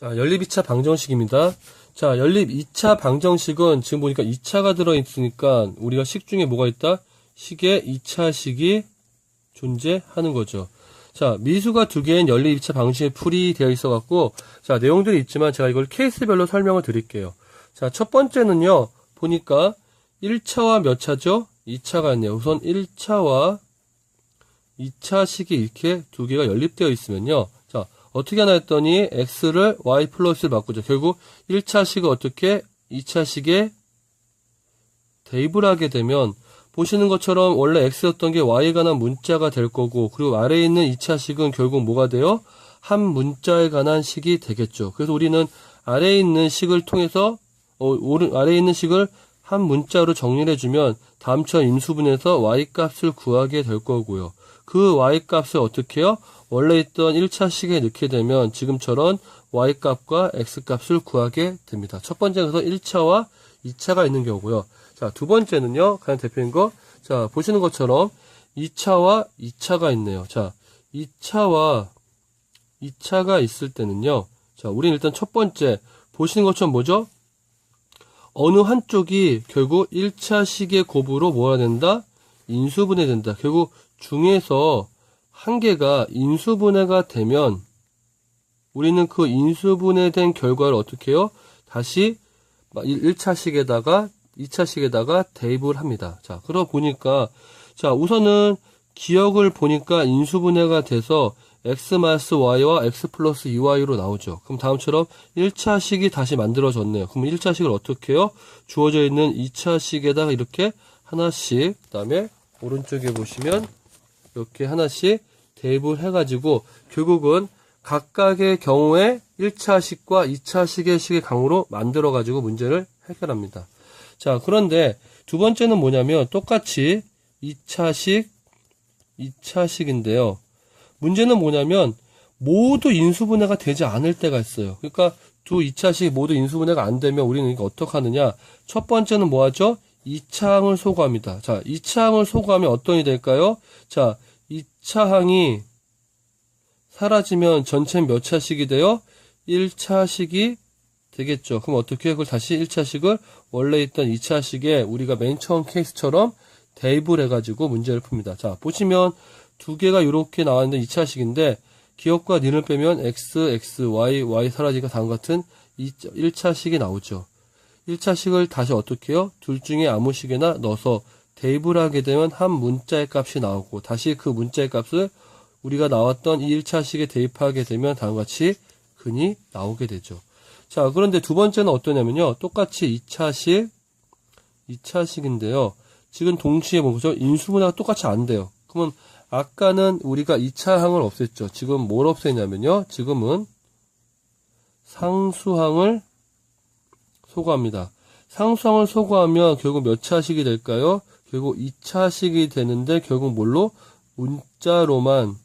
자, 연립 2차 방정식입니다. 자, 연립 2차 방정식은 지금 보니까 2차가 들어있으니까 우리가 식 중에 뭐가 있다? 식에 2차식이 존재하는 거죠. 자, 미수가 두 개인 연립 2차 방정식에 풀이 되어 있어 갖고 자, 내용들이 있지만 제가 이걸 케이스별로 설명을 드릴게요. 자, 첫 번째는요. 보니까 1차와 몇 차죠? 2차가 있네요. 우선 1차와 2차식이 이렇게 두 개가 연립되어 있으면요. 자, 어떻게 하나 했더니 x를 y 플러스를 바꾸죠. 결국 1차식을 어떻게 2차식에 대입을 하게 되면 보시는 것처럼 원래 x였던 게 y에 관한 문자가 될 거고 그리고 아래에 있는 2차식은 결국 뭐가 돼요? 한 문자에 관한 식이 되겠죠. 그래서 우리는 아래에 있는 식을 통해서 어, 오른, 아래에 있는 식을 한 문자로 정리를 해주면 다음처럼 임수분해서 y 값을 구하게 될 거고요. 그 y 값을 어떻게 해요? 원래 있던 1차 식에 넣게 되면 지금처럼 y 값과 x 값을 구하게 됩니다. 첫 번째는 그래서 1차와 2차가 있는 경우고요. 자, 두 번째는요. 가장 대표인 거. 자, 보시는 것처럼 2차와 2차가 있네요. 자, 2차와 2차가 있을 때는요. 자, 우리는 일단 첫 번째 보시는 것처럼 뭐죠? 어느 한쪽이 결국 1차 식의 곱으로 뭐야 된다? 인수분해 된다. 결국 중에서 한 개가 인수분해가 되면 우리는 그 인수분해된 결과를 어떻게 해요? 다시 1차식에다가 2차식에다가 대입을 합니다. 자, 그러고 보니까 자, 우선은 기억을 보니까 인수분해가 돼서 x 마이너스 y와 x 플러스 2y로 나오죠. 그럼 다음처럼 1차식이 다시 만들어졌네요. 그럼 1차식을 어떻게 해요? 주어져 있는 2차식에다가 이렇게 하나씩, 그 다음에 오른쪽에 보시면 이렇게 하나씩 대입을 해가지고 결국은 각각의 경우에 1차식과 2차식의 식의 강으로 만들어가지고 문제를 해결합니다. 자, 그런데 두 번째는 뭐냐면 똑같이 2차식, 2차식인데요. 문제는 뭐냐면 모두 인수분해가 되지 않을 때가 있어요. 그러니까 두 2차식 모두 인수분해가 안 되면 우리는 이거 어떻게 하느냐? 첫 번째는 뭐 하죠? 2차항을 소거합니다. 자, 2차항을 소거하면 어떤 일이 될까요? 자, 2차항이 사라지면 전체 몇 차식이 돼요? 1차식이 되겠죠. 그럼 어떻게 그걸 다시 1차식을 원래 있던 2차식에 우리가 맨 처음 케이스처럼 대입을 해가지고 문제를 풉니다. 자, 보시면 두 개가 이렇게 나왔는데 2차식인데 기억과 니을 빼면 x, x, y, y 사라지가 다음 같은 1차식이 나오죠. 1차식을 다시 어떻게 해요? 둘 중에 아무 식에나 넣어서 대입을 하게 되면 한 문자의 값이 나오고 다시 그 문자의 값을 우리가 나왔던 이 1차식에 대입하게 되면 다음과 같이 근이 나오게 되죠. 자, 그런데 두 번째는 어떠냐면요. 똑같이 2차식, 2차식인데요. 지금 동시에 보죠. 인수분해가 똑같이 안 돼요. 그러면 아까는 우리가 2차항을 없앴죠. 지금 뭘 없애냐면요. 지금은 상수항을 소거합니다. 상수항을 소거하면 결국 몇 차식이 될까요? 결국 2차식이 되는데 결국 뭘로? 문자로만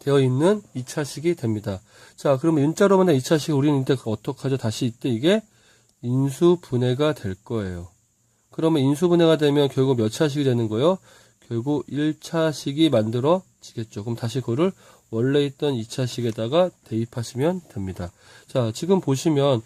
되어 있는 2차식이 됩니다. 자, 그러면 문자로만 된 2차식 우리는 이때 어떡하죠? 다시 이때 이게 인수분해가 될 거예요. 그러면 인수분해가 되면 결국 몇 차식이 되는 거예요? 결국 1차식이 만들어지겠죠. 그럼 다시 그거를 원래 있던 2차식에다가 대입하시면 됩니다. 자, 지금 보시면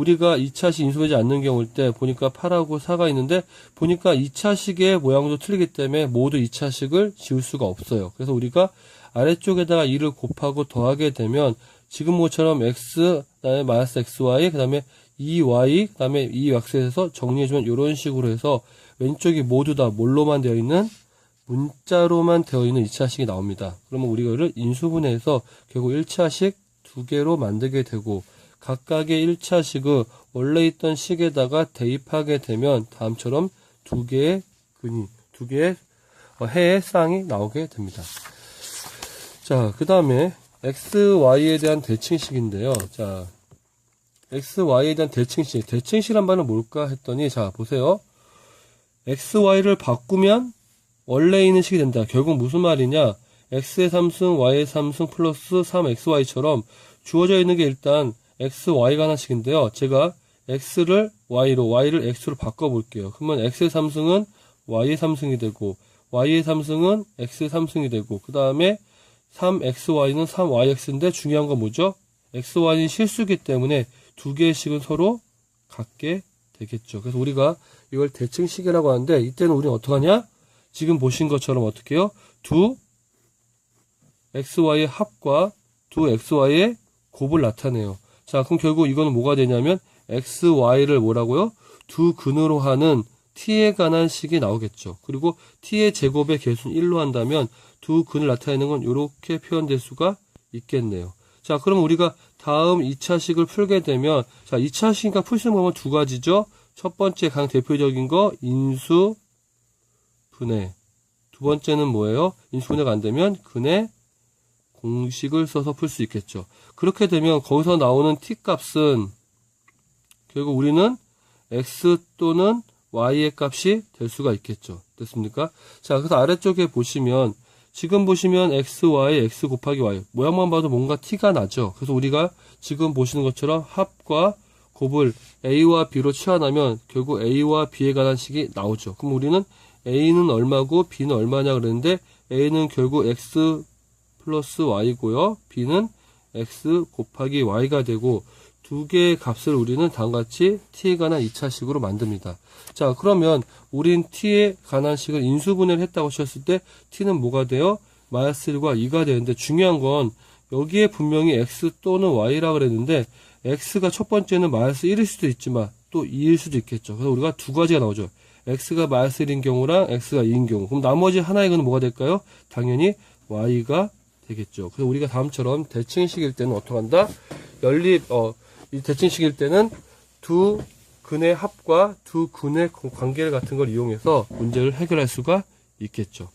우리가 2차식 인수되지 않는 경우일 때 보니까 8하고 4가 있는데 보니까 2차식의 모양도 틀리기 때문에 모두 2차식을 지울 수가 없어요. 그래서 우리가 아래쪽에다가 2를 곱하고 더하게 되면 지금 것처럼 x, 그 다음에 마이너스 xy, 그 다음에 2y, 그 다음에 2x에서 정리해주면 이런 식으로 해서 왼쪽이 모두 다 뭘로만 되어 있는 문자로만 되어 있는 2차식이 나옵니다. 그러면 우리가 이를 인수분해해서 결국 1차식 두 개로 만들게 되고 각각의 1차식을 원래 있던 식에다가 대입하게 되면 다음처럼 두 개의 근이, 두 개의 어, 해의 쌍이 나오게 됩니다. 자, 그 다음에 x, y에 대한 대칭식인데요. 자, x, y에 대한 대칭식. 대칭식이란 말은 뭘까 했더니, 자, 보세요. x, y를 바꾸면 원래 있는 식이 된다. 결국 무슨 말이냐? x의 3승, y의 3승 플러스 3xy처럼 주어져 있는 게 일단 x, y가 하나씩인데요. 제가 x를 y로, y를 x로 바꿔볼게요. 그러면 x의 3승은 y의 3승이 되고, y의 3승은 x의 3승이 되고, 그 다음에 3xy는 3yx인데 중요한 건 뭐죠? xy는 실수기 때문에 두 개의 식은 서로 같게 되겠죠. 그래서 우리가 이걸 대칭식이라고 하는데 이때는 우리는 어떡하냐? 지금 보신 것처럼 어떻게 해요? 두 xy의 합과 두 xy의 곱을 나타내요. 자, 그럼 결국 이거는 뭐가 되냐면 xy를 뭐라고요? 두 근으로 하는 t에 관한 식이 나오겠죠. 그리고 t의 제곱의 개수는 1로 한다면 두 근을 나타내는 건 이렇게 표현될 수가 있겠네요. 자, 그럼 우리가 다음 2차식을 풀게 되면 자, 2차식이니까 풀수 있는 방법은 두 가지죠. 첫 번째 가장 대표적인 거 인수 분해. 두 번째는 뭐예요? 인수 분해가 안 되면 근의 공식을 써서 풀 수 있겠죠. 그렇게 되면 거기서 나오는 t 값은 결국 우리는 x 또는 y의 값이 될 수가 있겠죠. 됐습니까? 자, 그래서 아래쪽에 보시면 지금 보시면 x, y, x 곱하기 y 모양만 봐도 뭔가 티가 나죠. 그래서 우리가 지금 보시는 것처럼 합과 곱을 a와 b로 취하나면 결국 a와 b에 관한 식이 나오죠. 그럼 우리는 a는 얼마고 b는 얼마냐 그랬는데 a는 결국 x 플러스 y고요. b는 x 곱하기 y가 되고 두 개의 값을 우리는 다음과 같이 t에 관한 2차식으로 만듭니다. 자, 그러면 우린 t에 관한 식을 인수분해를 했다고 하셨을 때 t는 뭐가 돼요? 마이너스 1과 2가 되는데 중요한 건 여기에 분명히 x 또는 y라 그랬는데 x가 첫 번째는 마이너스 1일 수도 있지만 또 2일 수도 있겠죠. 그래서 우리가 두 가지가 나오죠. x가 마이너스 1인 경우랑 x가 2인 경우. 그럼 나머지 하나의 건 뭐가 될까요? 당연히 y가 되겠죠. 그래서 우리가 다음처럼 대칭식일 때는 어떻게 한다? 연립, 어, 이 대칭식일 때는 두 근의 합과 두 근의 관계 같은 걸 이용해서 문제를 해결할 수가 있겠죠.